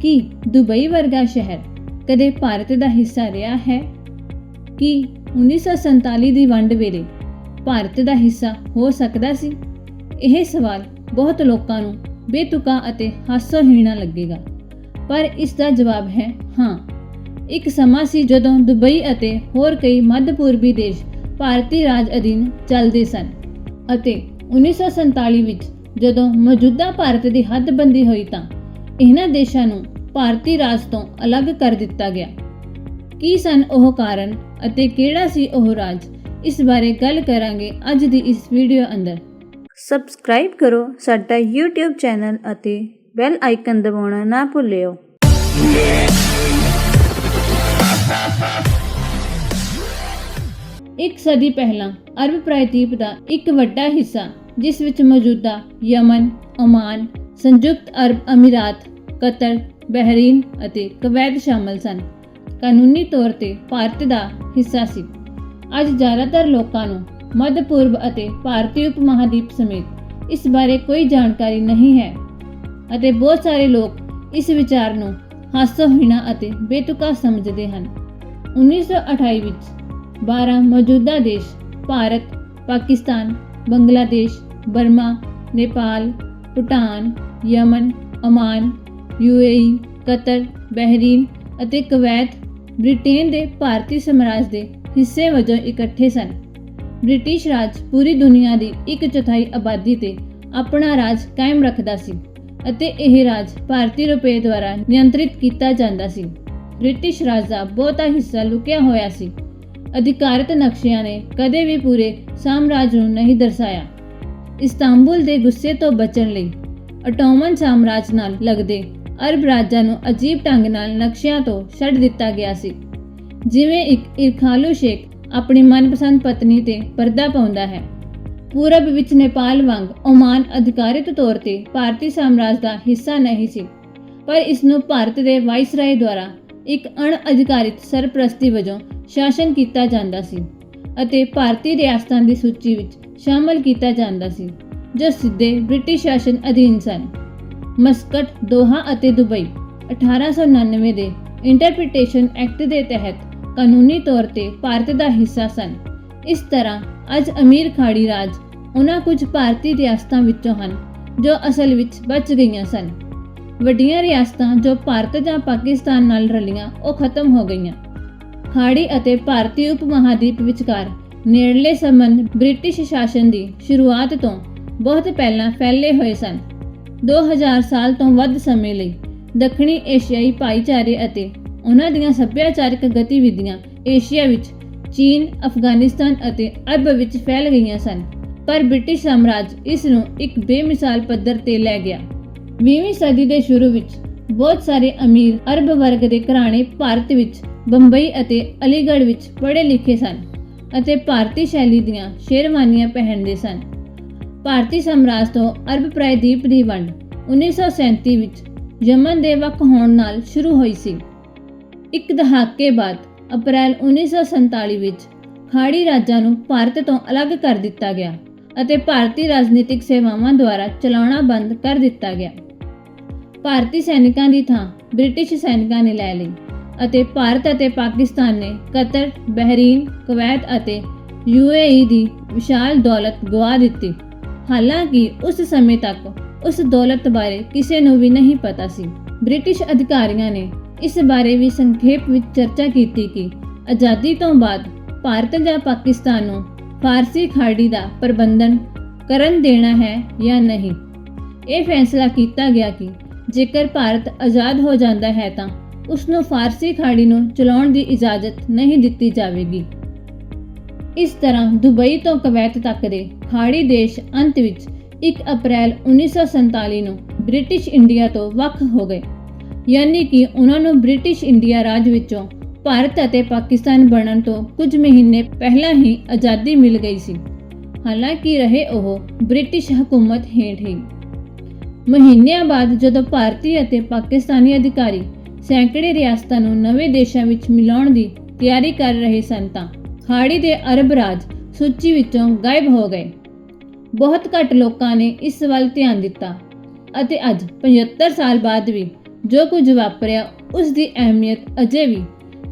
ਕੀ Dubai ਵਰਗਾ ਸ਼ਹਿਰ ਕਦੇ ਭਾਰਤ ਦਾ ਹਿੱਸਾ ਰਿਹਾ ਹੈ? ਕੀ 1947 ਦੀ ਵੰਡ ਵੇਲੇ ਭਾਰਤ ਦਾ ਹਿੱਸਾ ਹੋ ਸਕਦਾ ਸੀ? ਇਹ ਸਵਾਲ ਬਹੁਤ ਲੋਕਾਂ ਨੂੰ ਬੇਤੁਕਾ ਅਤੇ ਹਾਸੋਹੀਣਾ ਲੱਗੇਗਾ। ਪਰ ਇਸ ਦਾ ਜਵਾਬ ਹੈ ਹਾਂ। ਇੱਕ ਸਮਾਂ ਸੀ ਜਦੋਂ ਦੁਬਈ ਅਤੇ ਹੋਰ ਕਈ ਮੱਧ ਪੂਰਬੀ ਦੇਸ਼ ਭਾਰਤੀ ਰਾਜ ਅਧੀਨ ਚੱਲਦੇ ਸਨ ਅਤੇ 1947 ਵਿੱਚ ਜਦੋਂ ਮੌਜੂਦਾ ਭਾਰਤ ਦੀ ਹੱਦਬੰਦੀ ਹੋਈ ਤਾਂ ਇਹਨਾਂ ਦੇਸ਼ਾਂ ਨੂੰ ਭਾਰਤੀ ਰਾਜ ਤੋਂ ਅਲੱਗ ਕਰ ਦਿੱਤਾ ਗਿਆ। ਕੀ ਸਨ ਉਹ ਕਾਰਨ ਅਤੇ ਕਿਹੜਾ ਸੀ ਉਹ ਰਾਜ? ਇਸ ਬਾਰੇ ਗੱਲ ਕਰਾਂਗੇ ਅੱਜ ਦੀ ਇਸ ਵੀਡੀਓ ਅੰਦਰ। ਸਬਸਕ੍ਰਾਈਬ ਕਰੋ ਸਾਡਾ YouTube ਚੈਨਲ ਅਤੇ ਬੈਲ ਆਈਕਨ ਦਬਾਉਣਾ ਨਾ ਭੁੱਲਿਓ। ਇੱਕ ਸਦੀ ਪਹਿਲਾਂ ਅਰਬ ਪ੍ਰਾਇਦੀਪ ਦਾ ਇੱਕ ਵੱਡਾ ਹਿੱਸਾ ਜਿਸ ਵਿੱਚ ਮੌਜੂਦਾ ਯਮਨ, ਓਮਾਨ, ਸੰਯੁਕਤ ਅਰਬ ਅਮੀਰਾਤ, ਕਤਰ, ਬਹਿਰੀਨ ਅਤੇ ਕੁਵੈਤ ਸ਼ਾਮਲ ਸਨ। ਕਾਨੂੰਨੀ ਤੌਰ ਤੇ ਭਾਰਤ ਦਾ ਹਿੱਸਾ ਸੀ। ਅੱਜ ਜ਼ਿਆਦਾਤਰ ਲੋਕਾਂ ਨੂੰ ਮੱਧ ਪੂਰਬ ਅਤੇ ਭਾਰਤੀ ਉਪ ਮਹਾਦੀਪ ਸਮੇਤ ਇਸ ਬਾਰੇ ਕੋਈ ਜਾਣਕਾਰੀ ਨਹੀਂ ਹੈ ਅਤੇ ਬਹੁਤ ਸਾਰੇ ਲੋਕ ਇਸ ਵਿਚਾਰ ਨੂੰ ਹਾਸੋਹੀਣਾ ਅਤੇ ਬੇਤੁਕਾ ਸਮਝਦੇ ਹਨ। 1928 ਵਿੱਚ 12 ਮੌਜੂਦਾ ਦੇਸ਼ Bharat Pakistan Bangladesh Burma Nepal Bhutan Yemen, Oman, UAE, Qatar, Bahrain ਅਤੇ ਕੁਵੈਤ ਬ੍ਰਿਟੇਨ ਦੇ ਭਾਰਤੀ ਸਮਰਾਜ ਦੇ ਹਿੱਸੇ ਵਜੋਂ ਇਕੱਠੇ ਸਨ। ਬ੍ਰਿਟਿਸ਼ ਰਾਜ ਪੂਰੀ ਦੁਨੀਆ ਦੀ ਇੱਕ ਚੌਥਾਈ ਆਬਾਦੀ ਤੇ ਆਪਣਾ ਰਾਜ ਕਾਇਮ ਰੱਖਦਾ ਸੀ ਅਤੇ ਇਹ ਰਾਜ ਭਾਰਤੀ ਰੁਪਏ ਦੁਆਰਾ ਨਿਯੰਤਰਿਤ ਕੀਤਾ ਜਾਂਦਾ ਸੀ। ਬ੍ਰਿਟਿਸ਼ ਰਾਜ ਦਾ ਬਹੁਤਾ ਹਿੱਸਾ ਲੁਕਿਆ ਹੋਇਆ ਸੀ। ਅਧਿਕਾਰਤ ਨਕਸ਼ਿਆਂ ਨੇ ਕਦੇ ਵੀ ਪੂਰੇ ਸਾਮਰਾਜ ਨੂੰ ਨਹੀਂ ਦਰਸਾਇਆ। ਇਸਤਾਂਬੁਲ ਦੇ ਗੁੱਸੇ ਤੋਂ ਬਚਣ ਲਈ ਅਟੋਮਨ ਸਾਮਰਾਜ ਨਾਲ ਲੱਗਦੇ ਅਰਬ ਰਾਜਾਂ ਨੂੰ ਅਜੀਬ ਢੰਗ ਨਾਲ ਨਕਸ਼ਿਆਂ ਤੋਂ ਛੱਡ ਦਿੱਤਾ ਗਿਆ ਸੀ। ਜਿਵੇਂ ਇੱਕ ਇਰਖਾਲੂ ਸ਼ੇਖ ਆਪਣੀ ਮਨਪਸੰਦ ਪਤਨੀ ਤੇ ਪਰਦਾ ਪਾਉਂਦਾ ਹੈ। ਪੂਰਬ ਵਿੱਚ ਨੇਪਾਲ ਵਾਂਗ ਓਮਾਨ ਅਧਿਕਾਰਿਤ ਤੌਰ ਤੇ ਭਾਰਤੀ ਸਾਮਰਾਜ ਦਾ ਹਿੱਸਾ ਨਹੀਂ ਸੀ, ਪਰ ਇਸ ਨੂੰ ਭਾਰਤ ਦੇ ਵਾਇਸਰਾਏ ਦੁਆਰਾ ਇੱਕ ਅਣ ਅਧਿਕਾਰਿਤ ਸਰਪ੍ਰਸਤੀ ਵਜੋਂ ਸ਼ਾਸਨ ਕੀਤਾ ਜਾਂਦਾ ਸੀ ਅਤੇ ਭਾਰਤੀ ਰਿਆਸਤਾਂ ਦੀ ਸੂਚੀ ਵਿੱਚ ਸ਼ਾਮਲ ਕੀਤਾ ਜਾਂਦਾ ਸੀ। ਜੋ ਸਿੱਧੇ ਬ੍ਰਿਟਿਸ਼ ਸ਼ਾਸਨ ਅਧੀਨ ਸਨ। ਮਸਕਟ, ਦੋਹਾ ਅਤੇ ਦੁਬਈ 1899 ਦੇ ਇੰਟਰਪ੍ਰੀਟੇਸ਼ਨ ਐਕਟ ਦੇ ਤਹਿਤ ਕਾਨੂੰਨੀ ਤੌਰ ਤੇ ਭਾਰਤ ਦਾ ਹਿੱਸਾ ਸਨ। ਇਸ ਤਰ੍ਹਾਂ ਅੱਜ ਅਮੀਰ ਖਾੜੀ ਰਾਜ ਉਹਨਾਂ ਕੁਝ ਭਾਰਤੀ ਰਿਆਸਤਾਂ ਵਿੱਚੋਂ ਹਨ, ਜੋ ਅਸਲ ਵਿੱਚ ਬਚ ਗਈਆਂ ਸਨ। ਵੱਡੀਆਂ ਰਿਆਸਤਾਂ ਜੋ ਭਾਰਤ ਜਾਂ ਪਾਕਿਸਤਾਨ ਨਾਲ ਰਲੀਆਂ, ਉਹ ਖਤਮ ਹੋ ਗਈਆਂ। ਖਾੜੀ ਅਤੇ ਭਾਰਤੀ ਉਪ ਮਹਾਦੀਪ ਵਿਚਕਾਰ ਨੇੜਲੇ ਸੰਬੰਧ ਬ੍ਰਿਟਿਸ਼ ਸ਼ਾਸਨ ਦੀ ਸ਼ੁਰੂਆਤ ਤੋਂ ਬਹੁਤ ਪਹਿਲਾਂ ਫੈਲੇ ਹੋਏ ਸਨ। 2000 ਸਾਲ ਤੋਂ ਵੱਧ ਸਮੇਂ ਲਈ ਦੱਖਣੀ ਏਸ਼ੀਆਈ ਭਾਈਚਾਰੇ ਅਤੇ ਉਹਨਾਂ ਦੀਆਂ ਸੱਭਿਆਚਾਰਕ ਗਤੀਵਿਧੀਆਂ ਏਸ਼ੀਆ ਵਿੱਚ ਚੀਨ, ਅਫਗਾਨਿਸਤਾਨ ਅਤੇ ਅਰਬ ਵਿੱਚ ਫੈਲ ਗਈਆਂ ਸਨ। ਪਰ ਬ੍ਰਿਟਿਸ਼ ਸਾਮਰਾਜ ਇਸ ਨੂੰ ਇੱਕ ਬੇਮਿਸਾਲ ਪੱਧਰ ਤੇ ਲੈ ਗਿਆ। 20ਵੀਂ ਸਦੀ ਦੇ ਸ਼ੁਰੂ ਵਿੱਚ ਬਹੁਤ ਸਾਰੇ ਅਮੀਰ ਅਰਬ ਵਰਗ ਦੇ ਘਰਾਣੇ ਭਾਰਤ ਵਿੱਚ ਬੰਬਈ ਅਤੇ ਅਲੀਗੜ੍ਹ ਵਿੱਚ ਪੜ੍ਹੇ ਲਿਖੇ ਸਨ ਅਤੇ ਭਾਰਤੀ ਸ਼ੈਲੀ ਦੀਆਂ ਸ਼ੇਰਵਾਨੀਆਂ ਪਹਿਨਦੇ ਸਨ। ਭਾਰਤੀ ਸਾਮਰਾਜ ਤੋਂ ਅਰਬ ਪ੍ਰਾਇਦੀਪ ਦੀ ਵੰਡ 1937 ਵਿੱਚ ਯਮਨ ਦੇ ਵੱਖ ਹੋਣ ਨਾਲ ਸ਼ੁਰੂ ਹੋਈ ਸੀ। ਇੱਕ ਦਹਾਕੇ ਬਾਅਦ ਅਪ੍ਰੈਲ 1947 ਵਿੱਚ ਖਾੜੀ ਰਾਜਾਂ ਨੂੰ ਭਾਰਤ ਤੋਂ ਅਲੱਗ ਕਰ ਦਿੱਤਾ ਗਿਆ ਅਤੇ ਭਾਰਤੀ ਰਾਜਨੀਤਿਕ ਸੇਵਾਵਾਂ ਦੁਆਰਾ ਚਲਾਉਣਾ ਬੰਦ ਕਰ ਦਿੱਤਾ ਗਿਆ। ਭਾਰਤੀ ਸੈਨਿਕਾਂ ਦੀ ਥਾਂ ਬ੍ਰਿਟਿਸ਼ ਸੈਨਿਕਾਂ ਨੇ ਲੈ ਲਈ ਅਤੇ ਭਾਰਤ ਅਤੇ ਪਾਕਿਸਤਾਨ ਨੇ ਕਤਰ, ਬਹਿਰੀਨ, ਕੁਵੈਤ ਅਤੇ ਯੂਏਈ ਦੀ ਵਿਸ਼ਾਲ ਦੌਲਤ ਗਵਾ ਦਿੱਤੀ। ਹਾਲਾਂਕਿ ਉਸ ਸਮੇਂ ਤੱਕ ਉਸ ਦੌਲਤ ਬਾਰੇ ਕਿਸੇ ਨੂੰ ਵੀ ਨਹੀਂ ਪਤਾ ਸੀ। ਬ੍ਰਿਟਿਸ਼ ਅਧਿਕਾਰੀਆਂ ਨੇ ਇਸ ਬਾਰੇ ਵੀ ਸੰਖੇਪ ਵਿੱਚ ਚਰਚਾ ਕੀਤੀ ਕਿ ਆਜ਼ਾਦੀ ਤੋਂ ਬਾਅਦ ਭਾਰਤ ਜਾਂ ਪਾਕਿਸਤਾਨ ਨੂੰ ਫਾਰਸੀ ਖਾੜੀ ਦਾ ਪ੍ਰਬੰਧਨ ਕਰਨ ਦੇਣਾ ਹੈ ਜਾਂ ਨਹੀਂ। ਇਹ ਫੈਸਲਾ ਕੀਤਾ ਗਿਆ ਕਿ ਜੇਕਰ ਭਾਰਤ ਆਜ਼ਾਦ ਹੋ ਜਾਂਦਾ ਹੈ ਤਾਂ ਉਸ ਨੂੰ ਫਾਰਸੀ ਖਾੜੀ ਨੂੰ ਚਲਾਉਣ ਦੀ ਇਜਾਜ਼ਤ ਨਹੀਂ ਦਿੱਤੀ ਜਾਵੇਗੀ। ਇਸ ਤਰ੍ਹਾਂ ਦੁਬਈ ਤੋਂ ਕਵੈਤ ਤੱਕ ਦੇ ਖਾੜੀ ਦੇਸ਼ ਅੰਤ ਵਿੱਚ 1 ਅਪ੍ਰੈਲ 1947 ਨੂੰ ਬ੍ਰਿਟਿਸ਼ ਇੰਡੀਆ ਤੋਂ ਵੱਖ ਹੋ ਗਏ। ਯਾਨੀ ਕਿ ਉਹਨਾਂ ਨੂੰ ਬ੍ਰਿਟਿਸ਼ ਇੰਡੀਆ ਰਾਜ ਵਿੱਚੋਂ ਭਾਰਤ ਅਤੇ ਪਾਕਿਸਤਾਨ ਬਣਨ ਤੋਂ ਕੁਝ ਮਹੀਨੇ ਪਹਿਲਾਂ ਹੀ ਆਜ਼ਾਦੀ ਮਿਲ ਗਈ ਸੀ। ਹਾਲਾਂਕਿ ਰਹੇ ਉਹ ਬ੍ਰਿਟਿਸ਼ ਹਕੂਮਤ ਹੇਠ ਹੀ। ਮਹੀਨਿਆਂ ਬਾਅਦ ਜਦੋਂ ਭਾਰਤੀ ਅਤੇ ਪਾਕਿਸਤਾਨੀ ਅਧਿਕਾਰੀ ਸੈਂਕੜੇ ਰਿਆਸਤਾਂ ਨੂੰ ਨਵੇਂ ਦੇਸ਼ਾਂ ਵਿੱਚ ਮਿਲਾਉਣ ਦੀ ਤਿਆਰੀ ਕਰ ਰਹੇ ਸਨ ਤਾਂ ਖਾੜੀ ਦੇ ਅਰਬ ਰਾਜ ਸੂਚੀ ਵਿੱਚੋਂ ਗਾਇਬ ਹੋ ਗਏ। ਬਹੁਤ ਘੱਟ ਲੋਕਾਂ ਨੇ ਇਸ ਵੱਲ ਧਿਆਨ ਦਿੱਤਾ ਅਤੇ ਅੱਜ 75 ਸਾਲ ਬਾਅਦ ਵੀ ਜੋ ਕੁਝ ਵਾਪਰਿਆ, ਉਸ ਦੀ ਅਹਿਮੀਅਤ ਅਜੇ ਵੀ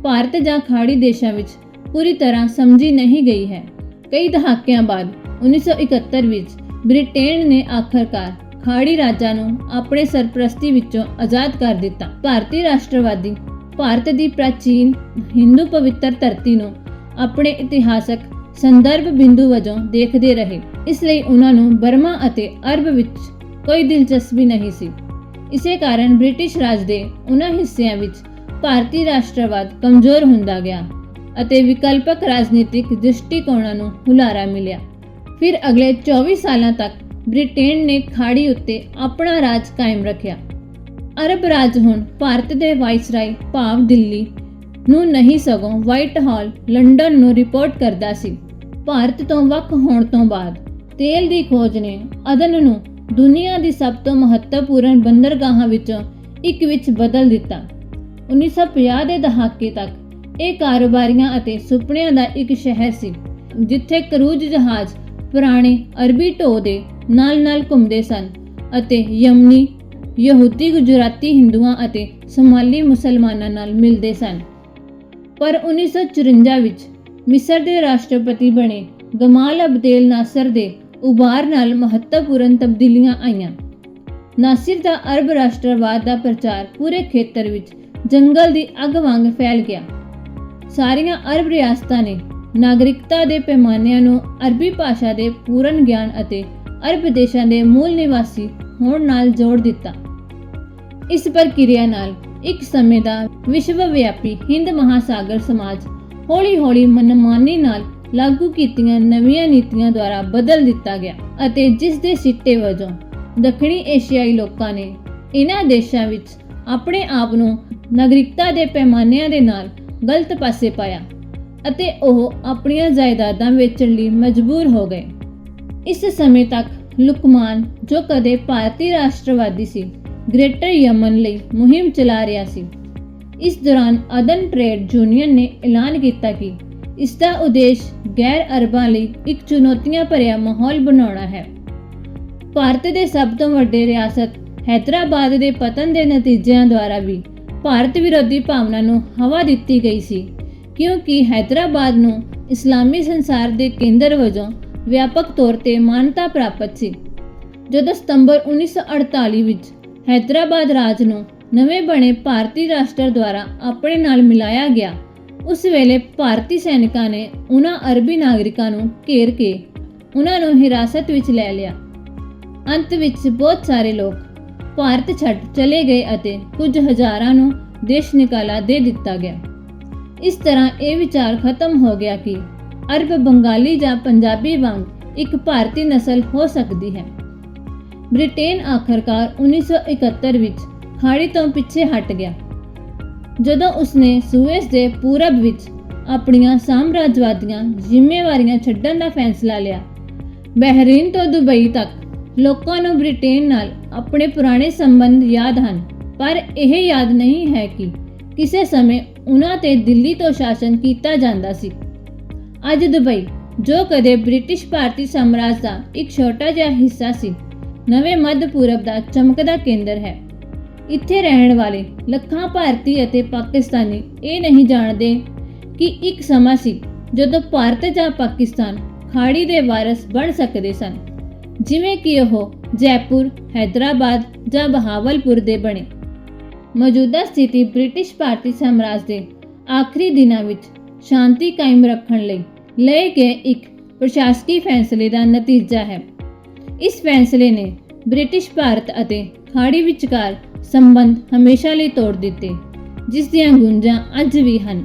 ਭਾਰਤ ਜਾਂ ਖਾੜੀ ਦੇਸ਼ਾਂ ਵਿੱਚ ਪੂਰੀ ਤਰ੍ਹਾਂ ਸਮਝੀ ਨਹੀਂ ਗਈ ਹੈ। ਕਈ ਦਹਾਕਿਆਂ ਬਾਅਦ 1971 ਵਿੱਚ ਬ੍ਰਿਟੇਨ ਨੇ ਆਖਰਕਾਰ ਖਾੜੀ ਰਾਜਾਂ ਨੂੰ ਆਪਣੇ ਸਰਪ੍ਰਸਤੀ ਵਿੱਚੋਂ ਆਜ਼ਾਦ ਕਰ ਦਿੱਤਾ। ਭਾਰਤੀ ਰਾਸ਼ਟਰਵਾਦੀ ਭਾਰਤ ਦੀ ਪ੍ਰਾਚੀਨ ਹਿੰਦੂ ਪਵਿੱਤਰ ਧਰਤੀ ਨੂੰ ਆਪਣੇ ਇਤਿਹਾਸਕ ਸੰਦਰਭ ਬਿੰਦੂ ਵਜੋਂ ਦੇਖਦੇ ਰਹੇ। ਇਸ ਲਈ ਉਹਨਾਂ ਨੂੰ ਬਰਮਾ ਅਤੇ ਅਰਬ ਵਿੱਚ ਕੋਈ ਦਿਲਚਸਪੀ ਨਹੀਂ ਸੀ। ਇਸੇ ਕਾਰਨ ਬ੍ਰਿਟਿਸ਼ ਰਾਜ ਦੇ ਉਹਨਾਂ ਹਿੱਸਿਆਂ ਵਿੱਚ ਭਾਰਤੀ ਰਾਸ਼ਟਰਵਾਦ ਕਮਜ਼ੋਰ ਹੁੰਦਾ ਗਿਆ ਅਤੇ ਵਿਕਲਪਕ ਰਾਜਨੀਤਿਕ ਦ੍ਰਿਸ਼ਟੀਕੋਣਾਂ ਨੂੰ ਹੁਲਾਰਾ ਮਿਲਿਆ। ਫਿਰ ਅਗਲੇ 24 ਸਾਲਾਂ ਤੱਕ ਬ੍ਰਿਟੇਨ ਨੇ ਖਾੜੀ ਉੱਤੇ ਆਪਣਾ ਰਾਜ ਕਾਇਮ ਰੱਖਿਆ। ਅਰਬ ਰਾਜ ਹੁਣ ਭਾਰਤ ਦੇ ਵਾਇਸਰਾਏ ਭਾਵ ਦਿੱਲੀ ਨੂੰ ਨਹੀਂ ਸਗੋਂ ਵਾਈਟ ਹਾਲ ਲੰਡਨ ਨੂੰ ਰਿਪੋਰਟ ਕਰਦਾ ਸੀ। ਭਾਰਤ ਤੋਂ ਵੱਖ ਹੋਣ ਤੋਂ ਬਾਅਦ ਤੇਲ ਦੀ ਖੋਜ ਨੇ ਅਦਨ ਨੂੰ ਦੁਨੀਆ ਦੀ ਸਭ ਤੋਂ ਮਹੱਤਵਪੂਰਨ ਬੰਦਰਗਾਹਾਂ ਵਿੱਚੋਂ ਇੱਕ ਵਿੱਚ ਬਦਲ ਦਿੱਤਾ। 1950 ਦੇ ਦਹਾਕੇ ਤੱਕ ਇਹ ਕਾਰੋਬਾਰੀਆਂ ਅਤੇ ਸੁਪਨਿਆਂ ਦਾ ਇੱਕ ਸ਼ਹਿਰ ਸੀ, ਜਿੱਥੇ ਕਰੂਜ਼ ਜਹਾਜ਼ ਪੁਰਾਣੇ ਅਰਬੀ ਢੋ ਦੇ ਨਾਲ-ਨਾਲ ਘੁੰਮਦੇ ਸਨ ਅਤੇ ਯਮਨੀ, ਯਹੂਦੀ, ਗੁਜਰਾਤੀ ਹਿੰਦੂਆਂ ਅਤੇ ਸੋਮਾਲੀ ਮੁਸਲਮਾਨਾਂ ਨਾਲ ਮਿਲਦੇ ਸਨ। ਪਰ 1954 ਵਿੱਚ ਮਿਸਰ ਦੇ ਰਾਸ਼ਟਰਪਤੀ ਬਣੇ ਗਮਾਲ ਅਬਦੇਲ ਨਾਸਰ ਦੇ ਉਭਾਰ ਨਾਲ ਮਹੱਤਵਪੂਰਨ ਤਬਦੀਲੀਆਂ ਆਈਆਂ। ਨਾਸਿਰ ਦਾ ਅਰਬ ਰਾਸ਼ਟਰਵਾਦ ਦਾ ਪ੍ਰਚਾਰ ਪੂਰੇ ਖੇਤਰ ਵਿੱਚ ਜੰਗਲ ਦੀ ਅੱਗ ਵਾਂਗ ਫੈਲ ਗਿਆ। ਸਾਰੀਆਂ ਅਰਬ ਰਿਆਸਤਾਂ ਨੇ ਨਾਗਰਿਕਤਾ ਦੇ ਪੈਮਾਨਿਆਂ ਨੂੰ ਅਰਬੀ ਭਾਸ਼ਾ ਦੇ ਪੂਰਨ ਗਿਆਨ ਅਤੇ ਅਰਬ ਦੇਸ਼ਾਂ ਦੇ ਮੂਲ ਨਿਵਾਸੀ ਹੋਣ ਨਾਲ ਜੋੜ ਦਿੱਤਾ। ਇਸ ਪ੍ਰਕਿਰਿਆ ਨਾਲ ਇੱਕ ਸਮੇਂ ਦਾ ਵਿਸ਼ਵ ਵਿਆਪੀ ਹਿੰਦ ਮਹਾਸਾਗਰ ਸਮਾਜ ਹੌਲੀ-ਹੌਲੀ ਮਨਮਾਨੀ ਨਾਲ ਲਾਗੂ ਕੀਤੀਆਂ ਨਵੀਆਂ ਨੀਤੀਆਂ ਦੁਆਰਾ ਬਦਲ ਦਿੱਤਾ ਗਿਆ ਅਤੇ ਜਿਸ ਦੇ ਸਿੱਟੇ ਵਜੋਂ ਦੱਖਣੀ ਏਸ਼ੀਆਈ ਲੋਕਾਂ ਨੇ ਇਹਨਾਂ ਦੇਸ਼ਾਂ ਵਿੱਚ ਆਪਣੇ ਆਪ ਨੂੰ ਨਾਗਰਿਕਤਾ ਦੇ ਪੈਮਾਨਿਆਂ ਦੇ ਨਾਲ ਗਲਤ ਪਾਸੇ ਪਾਇਆ ਅਤੇ ਉਹ ਆਪਣੀਆਂ ਜਾਇਦਾਦਾਂ ਵੇਚਣ ਲਈ ਮਜਬੂਰ ਹੋ ਗਏ। ਇਸ ਸਮੇਂ ਤੱਕ ਲੁਕਮਾਨ ਜੋ ਕਦੇ ਭਾਰਤੀ ਰਾਸ਼ਟਰਵਾਦੀ ਸੀ ਗ੍ਰੇਟਰ ਯਮਨ ਲਈ ਮੁਹਿੰਮ ਚਲਾ ਰਿਹਾ ਸੀ। ਇਸ ਦੌਰਾਨ ਅਦਨ ਟ੍ਰੇਡ ਯੂਨੀਅਨ ਨੇ ਐਲਾਨ ਕੀਤਾ ਕਿ ਇਸ ਦਾ ਉਦੇਸ਼ ਗੈਰ ਅਰਬਾਂ ਲਈ ਇੱਕ ਚੁਣੌਤੀਆਂ ਭਰਿਆ ਮਾਹੌਲ ਬਣਾਉਣਾ ਹੈ। ਭਾਰਤ ਦੇ ਸਭ ਤੋਂ ਵੱਡੇ ਰਿਆਸਤ ਹੈਦਰਾਬਾਦ ਦੇ ਪਤਨ ਦੇ ਨਤੀਜਿਆਂ ਦੁਆਰਾ ਵੀ ਭਾਰਤ ਵਿਰੋਧੀ ਭਾਵਨਾ ਨੂੰ ਹਵਾ ਦਿੱਤੀ ਗਈ ਸੀ, ਕਿਉਂਕਿ ਹੈਦਰਾਬਾਦ ਨੂੰ ਇਸਲਾਮੀ ਸੰਸਾਰ ਦੇ ਕੇਂਦਰ ਵਜੋਂ ਵਿਆਪਕ ਤੌਰ ਤੇ ਮਾਨਤਾ ਪ੍ਰਾਪਤ ਸੀ। ਜਦੋਂ ਸਤੰਬਰ 1948 ਵਿੱਚ ਹੈਦਰਾਬਾਦ ਰਾਜ ਨੂੰ ਨਵੇਂ ਬਣੇ ਭਾਰਤੀ ਰਾਸ਼ਟਰ ਦੁਆਰਾ ਆਪਣੇ ਨਾਲ ਮਿਲਾਇਆ ਗਿਆ। ਉਸ ਵੇਲੇ ਭਾਰਤੀ ਸੈਨਿਕਾਂ ਨੇ ਉਹਨਾਂ ਅਰਬੀ ਨਾਗਰਿਕਾਂ ਨੂੰ ਘੇਰ ਕੇ ਉਹਨਾਂ ਨੂੰ ਹਿਰਾਸਤ ਵਿੱਚ ਲੈ ਲਿਆ। ਅੰਤ ਵਿੱਚ ਬਹੁਤ ਸਾਰੇ ਲੋਕ ਭਾਰਤ ਛੱਡ ਚਲੇ ਗਏ ਅਤੇ ਕੁਝ ਹਜ਼ਾਰਾਂ ਨੂੰ ਦੇਸ਼ ਨਿਕਾਲਾ ਦੇ ਦਿੱਤਾ ਗਿਆ। ਇਸ ਤਰ੍ਹਾਂ ਇਹ ਵਿਚਾਰ ਖਤਮ ਹੋ ਗਿਆ ਕਿ ਅਰਬ ਬੰਗਾਲੀ ਜਾਂ ਪੰਜਾਬੀ ਵਾਂਗ ਇੱਕ ਭਾਰਤੀ ਨਸਲ ਹੋ ਸਕਦੀ ਹੈ। ਬ੍ਰਿਟੇਨ ਆਖਰਕਾਰ 1971 ਵਿੱਚ ਖਾੜੀ ਤੋਂ ਪਿੱਛੇ ਹਟ ਗਿਆ। ਜਦੋਂ ਉਸਨੇ ਸੂਏਸ ਦੇ ਪੂਰਬ ਵਿੱਚ ਆਪਣੀਆਂ ਸਾਮਰਾਜਵਾਦੀਆਂ ਜ਼ਿੰਮੇਵਾਰੀਆਂ ਛੱਡਣ ਦਾ ਫੈਸਲਾ ਲਿਆ, ਬਹਿਰੀਨ ਤੋਂ ਦੁਬਈ ਤੱਕ ਲੋਕਾਂ ਨੂੰ ਬ੍ਰਿਟੇਨ ਨਾਲ ਆਪਣੇ ਪੁਰਾਣੇ ਸੰਬੰਧ ਯਾਦ ਹਨ, ਪਰ ਇਹ ਯਾਦ ਨਹੀਂ ਹੈ ਕਿ ਕਿਸੇ ਸਮੇਂ ਉਹਨਾਂ ਤੇ ਦਿੱਲੀ ਤੋਂ ਸ਼ਾਸਨ ਕੀਤਾ ਜਾਂਦਾ ਸੀ। ਅੱਜ ਦੁਬਈ, ਜੋ ਕਦੇ ਬ੍ਰਿਟਿਸ਼ ਭਾਰਤੀ ਸਾਮਰਾਜ ਦਾ ਇੱਕ ਛੋਟਾ ਜਿਹਾ ਹਿੱਸਾ ਸੀ ਨਵੇਂ ਮੱਧ ਪੂਰਬ ਦਾ ਚਮਕਦਾ ਕੇਂਦਰ ਹੈ। ਇੱਥੇ ਰਹਿਣ ਵਾਲੇ ਲੱਖਾਂ ਭਾਰਤੀ ਅਤੇ ਪਾਕਿਸਤਾਨੀ ਇਹ ਨਹੀਂ ਜਾਣਦੇ ਕਿ ਇੱਕ ਸਮਾਂ ਸੀ ਜਦੋਂ ਭਾਰਤ ਜਾਂ ਪਾਕਿਸਤਾਨ ਖਾੜੀ ਦੇ ਵਾਰਸ ਬਣ ਸਕਦੇ ਸਨ, ਜਿਵੇਂ ਕਿ ਉਹ ਜੈਪੁਰ, ਹੈਦਰਾਬਾਦ ਜਾਂ ਬਹਾਵਲਪੁਰ ਦੇ ਬਣੇ। ਮੌਜੂਦਾ ਸਥਿਤੀ ਬ੍ਰਿਟਿਸ਼ ਭਾਰਤੀ ਸਾਮਰਾਜ ਦੇ ਆਖਰੀ ਦਿਨਾਂ ਵਿੱਚ ਸ਼ਾਂਤੀ ਕਾਇਮ ਰੱਖਣ ਲਈ ਲਏ ਗਏ ਇੱਕ ਪ੍ਰਸ਼ਾਸਕੀ ਫੈਸਲੇ ਦਾ ਨਤੀਜਾ ਹੈ। ਇਸ ਫੈਸਲੇ ਨੇ ਬ੍ਰਿਟਿਸ਼ ਭਾਰਤ ਅਤੇ ਖਾੜੀ ਵਿਚਕਾਰ ਸੰਬੰਧ ਹਮੇਸ਼ਾ ਲਈ ਤੋੜ ਦਿੱਤੇ, ਜਿਸ ਦੀਆਂ ਗੁੰਜਾਂ ਅੱਜ ਵੀ ਹਨ।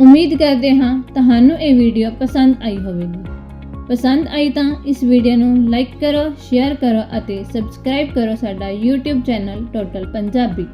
ਉਮੀਦ ਕਰਦੇ ਹਾਂ ਤੁਹਾਨੂੰ ਇਹ ਵੀਡੀਓ ਪਸੰਦ ਆਈ ਹੋਵੇਗੀ। ਪਸੰਦ ਆਈ ਤਾਂ ਇਸ ਵੀਡੀਓ ਨੂੰ ਲਾਈਕ ਕਰੋ, ਸ਼ੇਅਰ ਕਰੋ ਅਤੇ ਸਬਸਕ੍ਰਾਈਬ ਕਰੋ ਸਾਡਾ YouTube ਚੈਨਲ ਟੋਟਲ ਪੰਜਾਬੀ